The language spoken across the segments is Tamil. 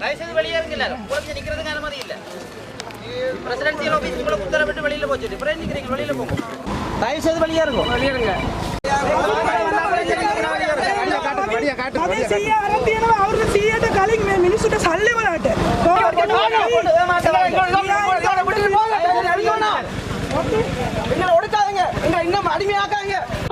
தயவுசெய்து வெளியேறுங்க எல்லாரும். குறைஞ்சு நிக்கிறதுக்கு அனுமதி இல்ல. பிரசிடென்சியல் ஆபீஸ் உங்களை உத்தரவிட்டு வெளியில போச்சு அப்புறம் நிக்கிறீங்க வெளியில போங்க தயவுசெய்து வெளியேறுங்க வெளியேறுங்க அவருக்கு சல்லி வராட்டு.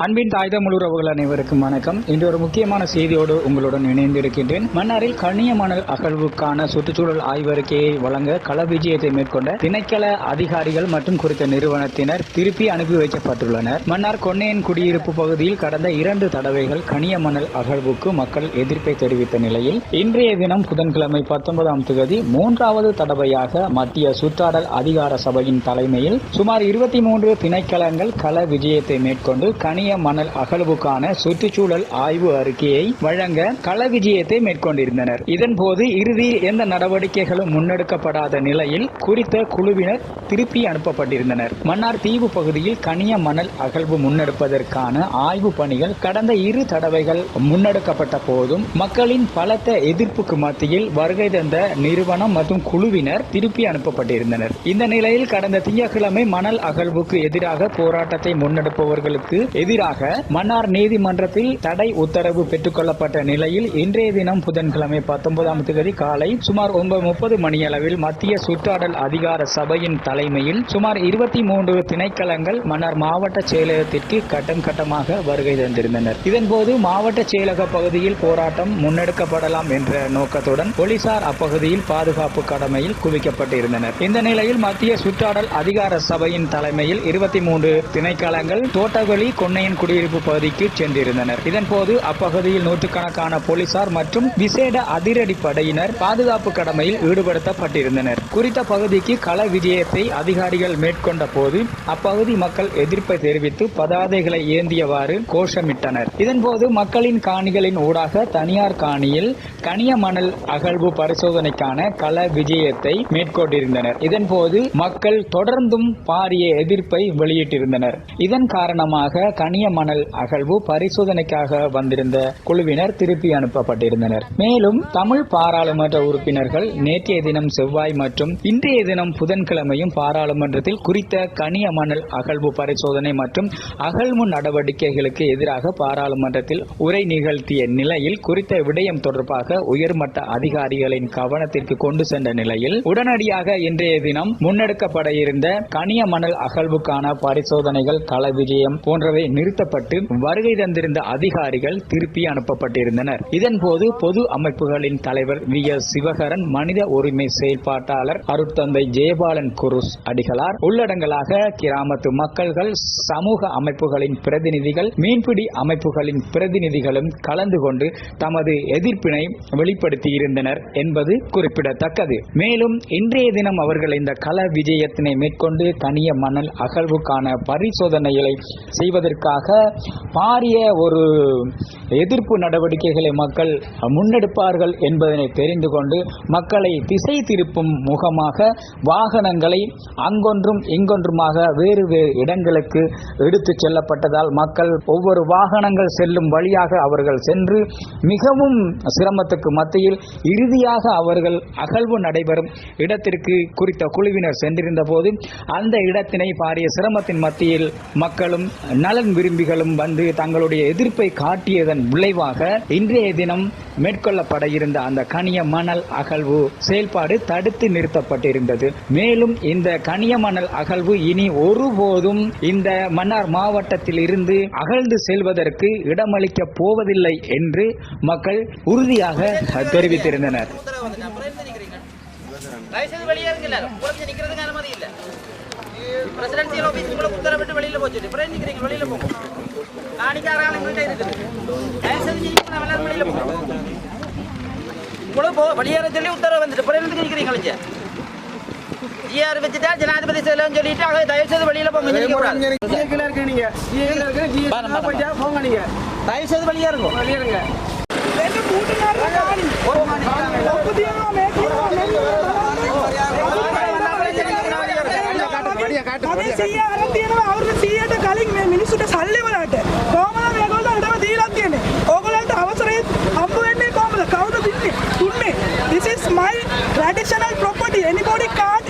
அன்பின் தாய் தமிழ் அனைவருக்கும் வணக்கம். இன்று ஒரு முக்கியமான செய்தியோடு உங்களுடன் இணைந்திருக்கின்றேன். மன்னாரில் கண்ணியமணல் அகழ்வுக்கான சுற்றுச்சூழல் ஆய்வறிக்கையை வழங்க கள விஜயத்தை மேற்கொண்ட திணைக்கள அதிகாரிகள் மற்றும் குறித்த நிறுவனத்தினர் திருப்பி அனுப்பி வைக்கப்பட்டுள்ளனர். மன்னார் கொன்னையன் குடியிருப்பு பகுதியில் கடந்த இரண்டு தடவைகள் கனிய மணல் அகழ்வுக்கு மக்கள் எதிர்ப்பை தெரிவித்த நிலையில் இன்றைய தினம் புதன்கிழமை பத்தொன்பதாம் தேதி மூன்றாவது தடவையாக மத்திய சுற்றாடல் அதிகார சபையின் தலைமையில் சுமார் இருபத்தி மூன்று திணைக்களங்கள் கள விஜயத்தை மேற்கொண்டு கனிய மணல் அகழ்வுக்கான சுற்றுச்சூழல் ஆய்வு அறிக்கையை வழங்க கள விஜயத்தை மேற்கொண்டிருந்தனர். இதன்போது இறுதியில் எந்த நடவடிக்கைகளும் முன்னெடுக்கப்படாத நிலையில் குறித்த குழுவினர் திருப்பி அனுப்பப்பட்டிருந்தனர். மன்னார் தீவு பகுதியில் கனிய மணல் அகழ்வு முன்னெடுப்பதற்கான ஆய்வு பணிகள் கடந்த இரு தடவைகள் முன்னெடுக்கப்பட்ட போதும் மக்களின் பலத்த எதிர்ப்புக்கு மத்தியில் வருகை தந்த நிறுவனம் மற்றும் குழுவினர் திருப்பி அனுப்பப்பட்டிருந்தனர். இந்த நிலையில் கடந்த திங்கட்கிழமை மணல் அகழ்வுக்கு எதிராக போராட்டத்தை முன்னெடுப்பவர்களுக்கு எதிராக மன்னார் நீதிமன்றத்தில் தடை உத்தரவு பெற்றுக் கொள்ளப்பட்ட நிலையில் இன்றைய தினம் புதன்கிழமை பத்தொன்பதாம் தேதி காலை சுமார் ஒன்பது முப்பது மணியளவில் மத்திய சுற்றாடல் அதிகார சபையின் தலைமையில் சுமார் இருபத்தி மூன்று திணைக்களங்கள் மன்னார் மாவட்ட செயலகத்திற்கு கட்டம் கட்டமாக வருகை தந்திருந்தனர். இதன்போது மாவட்ட செயலக பகுதியில் போராட்டம் முன்னெடுக்கப்படலாம் என்ற நோக்கத்துடன் போலீசார் அப்பகுதியில் பாதுகாப்பு கடமையில் குவிக்கப்பட்டிருந்தனர். இந்த நிலையில் மத்திய சுற்றாடல் அதிகார சபையின் தலைமையில் இருபத்தி மூன்று திணைக்களங்கள் தோட்டவெளி கொன்னையன் குடியிருப்பு பகுதிக்கு சென்றிருந்தனர். இதன்போது அப்பகுதியில் நூற்றுக்கணக்கான போலீசார் மற்றும் விசேட அதிரடி படையினர் பாதுகாப்பு கடமையில் ஈடுபடுத்தப்பட்டிருந்தனர். குறித்த பகுதிக்கு கள விஜயத்தை அதிகாரிகள் மேற்கொண்ட போது அப்பகுதி மக்கள் எதிர்ப்பை தெரிவித்து பதாதைகளை ஏந்தியவாறு கோஷமிட்டனர். இதன்போது மக்களின் காணிகளின் ஊடாக தனியார் காணியில் கனிய மணல் அகழ்வு பரிசோதனைக்கான கள விஜயத்தை மேற்கொண்டிருந்தனர். இதன்போது மக்கள் தொடர்ந்தும் பாரிய எதிர்ப்பை வெளியிட்டிருந்தனர். இதன் காரணமாக கனி கனிய மணல் அகழ்வு பரிசோதனைக்காக வந்திருந்த குழுவினர் திருப்பி அனுப்பப்பட்டிருந்தனர். மேலும் தமிழ் பாராளுமன்ற உறுப்பினர்கள் நேற்றைய தினம் செவ்வாய் மற்றும் இன்றைய தினம் புதன்கிழமையும் பாராளுமன்றத்தில் குறித்த கனிய மணல் அகழ்வு பரிசோதனை மற்றும் அகழ்வு நடவடிக்கைகளுக்கு எதிராக பாராளுமன்றத்தில் உரை நிகழ்த்திய நிலையில் குறித்த விடயம் தொடர்பாக உயர்மட்ட அதிகாரிகளின் கவனத்திற்கு கொண்டு சென்ற நிலையில் உடனடியாக இன்றைய தினம் முன்னெடுக்கப்பட இருந்த கனிய மணல் அகழ்வுக்கான பரிசோதனைகள் கள விஜயம் போன்றவை நிறுத்தப்பட்டு வருகை தந்திருந்த அதிகாரிகள் திருப்பி அனுப்பப்பட்டிருந்தனர். இதன்போது பொது அமைப்புகளின் தலைவர் வி. எஸ். சிவகரன் மனித உரிமை செயல்பாட்டாளர் அருட்தந்தை ஜெயபாலன் குருஸ் அடிகளார் உள்ளடங்கலாக கிராமத்து மக்கள்கள் சமூக அமைப்புகளின் பிரதிநிதிகள் மீன்பிடி அமைப்புகளின் பிரதிநிதிகளும் கலந்து கொண்டு தமது எதிர்ப்பினை வெளிப்படுத்தியிருந்தனர் என்பது குறிப்பிடத்தக்கது. மேலும் இன்றைய தினம் அவர்கள் இந்த கல விஜயத்தினை மேற்கொண்டு கனிய மணல் அகழ்வுக்கான பரிசோதனைகளை செய்வதற்காக பாரிய ஒரு எதிர்ப்பு நடவடிக்கைகளை மக்கள் முன்னெடுப்பார்கள் என்பதனை தெரிந்து கொண்டு மக்களை திசை திருப்பும் முகமாக வாகனங்களை அங்கொன்றும் இங்கொன்றுமாக வேறு வேறு இடங்களுக்கு எடுத்துச் செல்லப்பட்டதால் மக்கள் ஒவ்வொரு வாகனங்கள் செல்லும் வழியாக அவர்கள் சென்று மிகவும் சிரமத்துக்கு மத்தியில் இறுதியாக அவர்கள் அகழ்வு நடைபெறும் இடத்திற்கு குறித்த குழுவினர் சென்றிருந்த போது அந்த இடத்தினை பாரிய சிரமத்தின் மத்தியில் மக்களும் நலன் விரும்பிகளும் வந்து தங்களுடைய எதிர்ப்பை காட்டியதன் விளைவாக இன்றைய தினம் மேற்கொள்ளப்பட இருந்த அந்த கனிய மணல் அகழ்வு செயல்பாடு தடுத்து நிறுத்தப்பட்டிருந்தது. மேலும் இந்த கனிய மணல் அகழ்வு இனி ஒருபோதும் இந்த மன்னார் மாவட்டத்தில் இருந்து அகழ்ந்து செல்வதற்கு இடமளிக்க போவதில்லை என்று மக்கள் உறுதியாக தெரிவித்திருந்தனர். பிரசிடென்சியல் ஆஃபீஸுக்குள்ள உத்தரவிட்டு வெளியில் போச்சு டிஃபரன் நிற்கிறீங்க வெளியில் போங்க காணிக்காரால் எங்கள்கிட்ட இருக்குது தயவு செஞ்சு நம்ம எல்லாரும் வெளியில் போங்க இவ்வளோ போ வெளியேற சொல்லி உத்தரவு வந்துட்டு அப்புறம் எதுக்கு நிற்கிறீங்க கலைஞ்ச ஜிஆர் வச்சுட்டா ஜனாதிபதி செய்யலாம் சொல்லிட்டு அவங்க தயவு செய்து வெளியில் போங்க நினைக்க கூடாது இருக்கு நீங்க போங்க நீங்க தயவு செய்து வெளியே இருக்கும் வெளியே இருங்க 100 අරන් තියෙනවා අවුරුදු 100ට කලින් මේ මිනිස්සුන්ට සල්ලි වලට. කොහමද මේගොල්ලෝ හදම දීලා තියෙන්නේ? ඕගොල්ලන්ට අවසරය හම්බ වෙන්නේ කොහමද? කවුද දෙන්නේ? දුන්නේ? This is my traditional property. Anybody can't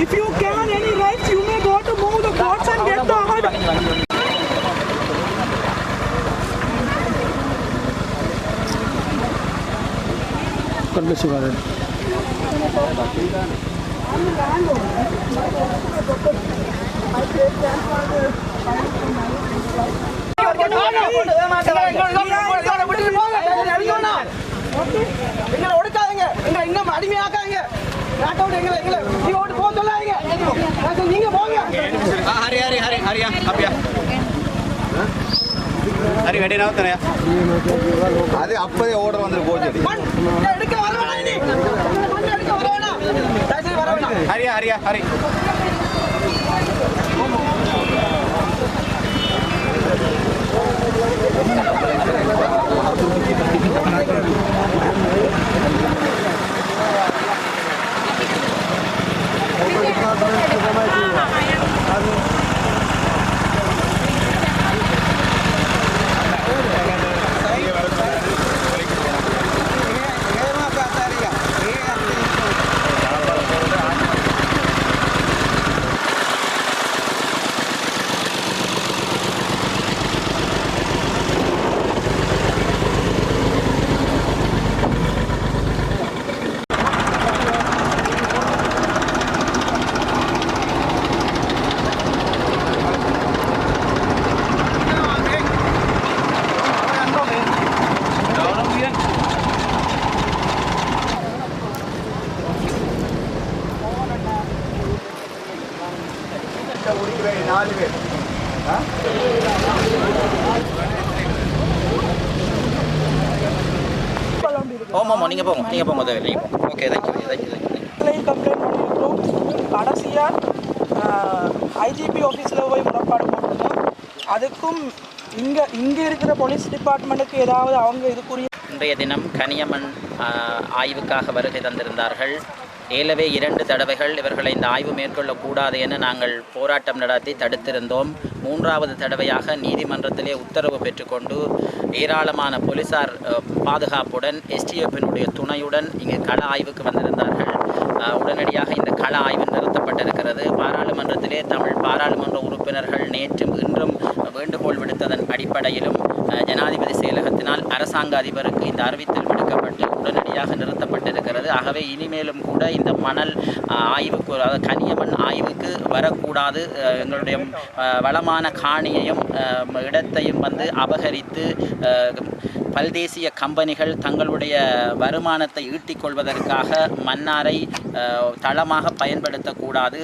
If you can any rights, you may go to move the courts and get the order. கொண்டு சுகாதாரம் எங்களை ஒடுக்காதீங்க இன்னும் அடிமையாக்காதீங்க நாட் அவுட் எங்களை எங்களை. நீ ஓட்டு போக சொல்லாதீங்க. நீங்க போங்க. ஹரி ஹரி ஹரி ஹரியா அப்படியா ஹரி வெடி நவுத்தனையா அது அப்பவே ஓடர் வந்துரு போச்சு. ஹரியா ஹரியா ஹரி. Thank you. போங்க நீங்கள் போங்க உதவி நீங்கள் போங்க okay thank you thank you thank you complaint பண்ணியிருக்கிறோம் கடைசியாக ஐஜிபி ஆஃபீஸில் போய் முறைப்பாடு போட்டிருந்தோம் அதுக்கும் இங்கே இங்கே இருக்கிற போலீஸ் டிபார்ட்மெண்ட்டுக்கு ஏதாவது அவங்க இதுக்குரிய இன்றைய தினம் கனியமண் ஆ, ஆய்வுக்காக வருகை தந்திருந்தார்கள். ஏலவே இரண்டு தடவைகள் இவர்களை இந்த ஆய்வு மேற்கொள்ளக்கூடாது என நாங்கள் போராட்டம் நடத்தி தடுத்திருந்தோம். மூன்றாவது தடவையாக நீதிமன்றத்திலே உத்தரவு பெற்றுக்கொண்டு ஏராளமான போலீசார் பாதுகாப்புடன் எஸ்டிஎஃபினுடைய துணையுடன் இங்கு கள ஆய்வுக்கு வந்திருந்தார்கள். உடனடியாக இந்த கள ஆய்வு நிறுத்தப்பட்டிருக்கிறது. பாராளுமன்றத்திலே தமிழ் பாராளுமன்ற உறுப்பினர்கள் நேற்றும் இன்றும் வேண்டுகோள் விடுத்ததன் அடிப்படையிலும் ஜனாதிபதி செயலகத்தினால் அரசாங்க அதிபருக்கு இந்த அறிவித்தல் விடுக்கப்பட்டு உடனடியாக நிறுத்தப்பட்டிருக்கிறது. ஆகவே இனிமேலும் கூட இந்த மணல் அஹ், ஆய்வுக்கு அதாவது கனியமண் ஆய்வுக்கு வரக்கூடாது. அஹ், எங்களுடைய அஹ், வளமான காணியையும் அஹ், இடத்தையும் வந்து அபகரித்து அஹ், பல்தேசிய கம்பெனிகள் தங்களுடைய வருமானத்தை ஈட்டிக் கொள்வதற்காக மன்னாரை தளமாக பயன்படுத்தக்கூடாது.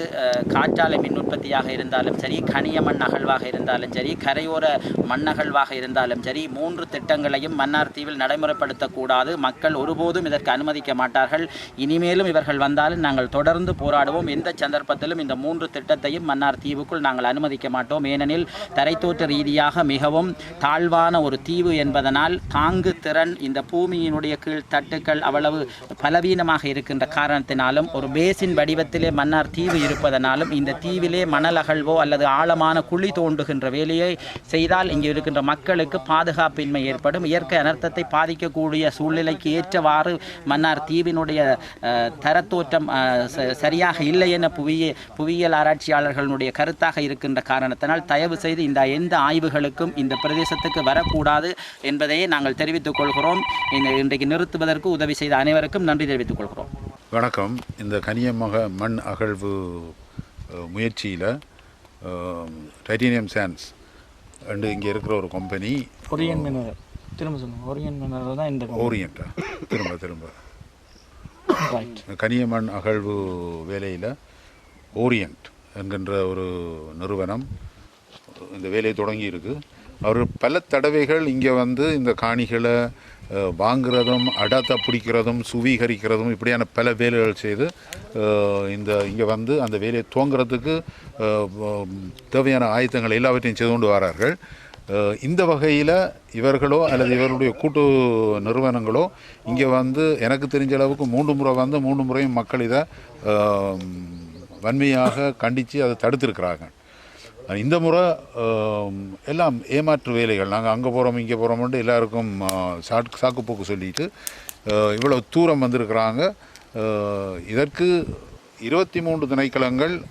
காற்றாலை மின் உற்பத்தியாக இருந்தாலும் சரி கனிய மண் அகழ்வாக இருந்தாலும் சரி கரையோர மண்ணகழ்வாக இருந்தாலும் சரி மூன்று திட்டங்களையும் மன்னார் தீவில் நடைமுறைப்படுத்தக்கூடாது. மக்கள் ஒருபோதும் இதற்கு அனுமதிக்க மாட்டார்கள். இனிமேலும் இவர்கள் வந்தாலும் நாங்கள் தொடர்ந்து போராடுவோம். எந்த சந்தர்ப்பத்திலும் இந்த மூன்று திட்டத்தையும் மன்னார் தீவுக்குள் நாங்கள் அனுமதிக்க மாட்டோம். ஏனெனில் தரைத்தோற்ற ரீதியாக மிகவும் தாழ்வான ஒரு தீவு என்பதனால் தாங்கு திறன் இந்த பூமியினுடைய கீழ் தட்டுக்கள் அவ்வளவு பலவீனமாக இருக்கின்ற காரணத்தினாலும் ஒரு பேசின் வடிவத்திலே மன்னார் தீவு இருப்பதனாலும் இந்த தீவிலே மணல் அகழ்வோ அல்லது ஆழமான குழி தோண்டுகின்ற வேலையை செய்தால் இங்கே இருக்கின்ற மக்களுக்கு பாதுகாப்பின்மை ஏற்படும். இயற்கை அனர்த்தத்தை பாதிக்கக்கூடிய சூழ்நிலைக்கு ஏற்றவாறு மன்னார் தீவினுடைய தரத்தோற்றம் ச- சரியாக இல்லை என புவிய புவியியல் ஆராய்ச்சியாளர்களுடைய கருத்தாக இருக்கின்ற காரணத்தினால் தயவு செய்து இந்த எந்த ஆய்வுகளுக்கும் இந்த பிரதேசத்துக்கு வரக்கூடாது என்பதையே நாங்கள் தெரிவித்துக் கொள்கிறோம். இந்த இன்றைக்கு நிறுத்துவதற்கு உதவி செய்த அனைவருக்கும் நன்றி தெரிவித்துக் கொள்கிறோம். வணக்கம். இந்த கனியமக மண் அகழ்வு முயற்சியில் டைட்டீனியம் சான்ஸ் அண்டு இங்கே இருக்கிற ஒரு கம்பெனி ஒரியன் மினரல் திரும்ப சொல்லுங்க. ஒரியன் மினரல் தான் இந்த ஓரியண்டா திரும்ப திரும்ப. ரைட் கனியமண் அகழ்வு வேலையில் ஓரியண்ட் என்கின்ற ஒரு நிறுவனம் இந்த வேலையை தொடங்கி இருக்கு அவர் பல தடவைகள் இங்கே வந்து இந்த காணிகளை வாங்குறதும் அடத்தை பிடிக்கிறதும் சுவீகரிக்கிறதும் இப்படியான பல வேலைகள் செய்து இந்த இங்கே வந்து அந்த வேலையை துவங்குறதுக்கு தேவையான ஆயத்தங்கள் எல்லாவற்றையும் செய்து கொண்டு வரார்கள். இந்த வகையில் இவர்களோ அல்லது இவருடைய கூட்டு நிறுவனங்களோ இங்கே வந்து எனக்கு தெரிஞ்ச அளவுக்கு மூன்று முறை வந்து மூன்று முறையும் மக்கள் இதை வன்மையாக கண்டித்து அதை தடுத்திருக்கிறாங்க இந்த முறை எல்லாம் ஏமாற்று வேலைகள். நாங்கள் அங்கே போகிறோம் இங்கே போகிறோம்ட்டு எல்லாருக்கும் சாக்கு சாக்குப்போக்கு சொல்லிட்டு இவ்வளோ தூரம் வந்திருக்கிறாங்க. இதற்கு இருபத்தி மூன்று திணைக்களங்கள்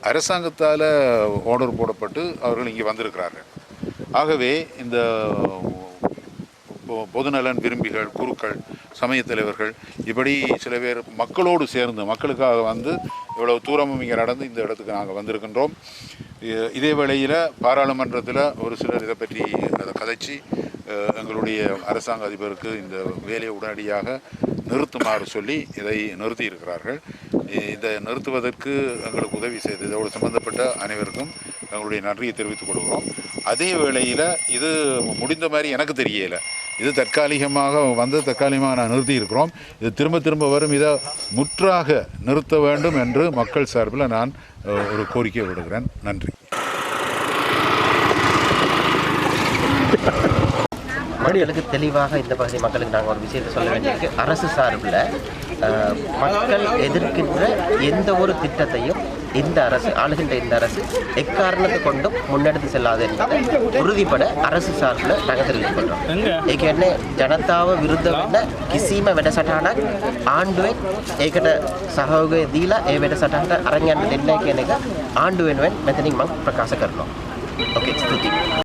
அரசாங்கத்தால் ஆர்டர் போடப்பட்டு அவர்கள் இங்கே வந்திருக்கிறார்கள். ஆகவே இந்த பொ- பொதுநலன் விரும்பிகள் குருக்கள் சமயத் தலைவர்கள் இப்படி சில பேர் மக்களோடு சேர்ந்து மக்களுக்காக வந்து இவ்வளவு தூரமும் இங்கே நடந்து இந்த இடத்துக்கு நாங்கள் வந்திருக்கின்றோம். இதே வேளையில் பாராளுமன்றத்தில் ஒரு சிலர் இதை பற்றி அதை கதைச்சி எங்களுடைய அரசாங்க அதிபருக்கு இந்த வேலையை உடனடியாக நிறுத்துமாறு சொல்லி இதை நிறுத்தி இருக்கிறார்கள் இதை நிறுத்துவதற்கு எங்களுக்கு உதவி செய்து இதோடு சம்பந்தப்பட்ட அனைவருக்கும் எங்களுடைய நன்றியை தெரிவித்துக் கொள்கிறோம். அதே வேளையில் இது முடிந்த மாதிரி எனக்கு தெரியலை. இது தற்காலிகமாக வந்து தற்காலிகமாக நான் நிறுத்தி இருக்கிறோம் இது திரும்ப திரும்ப வரும். இதை முற்றாக நிறுத்த வேண்டும் என்று மக்கள் சார்பில் நான் ஒரு கோரிக்கை விடுகிறேன். நன்றி. மக்களுக்கு தெளிவாக இந்த பகுதி மக்களுக்கு நாங்கள் ஒரு விஷயத்தை சொல்ல வேண்டியிருக்கு. அரசு சார்பில் மக்கள் எதிர்க்கின்ற எந்த ஒரு திட்டத்தையும் இந்த அரசு ஆளுகின்ற இந்த அரசு எக்காரணத்தை கொண்டும் முன்னெடுத்து செல்லாது என்பதை உறுதிப்பட அரசு சார்பில் நாங்கள் தெரிவித்துக் கொள்கிறோம் ඒ කියන්නේ ජනතාව විරුද්ධ වෙන්න කිසිම වැඩසටහනක් ආණ්ඩුවෙන් ඒකට සහයෝගය දීලා ඒ වැඩසටහනට අරන් යන්න දෙන්නේ නැහැ කියන එක ආණ්ඩුව වෙනුවෙන් මෙතනින් මම ප්‍රකාශ කරනවා. ඕකේ ස්තුතියි.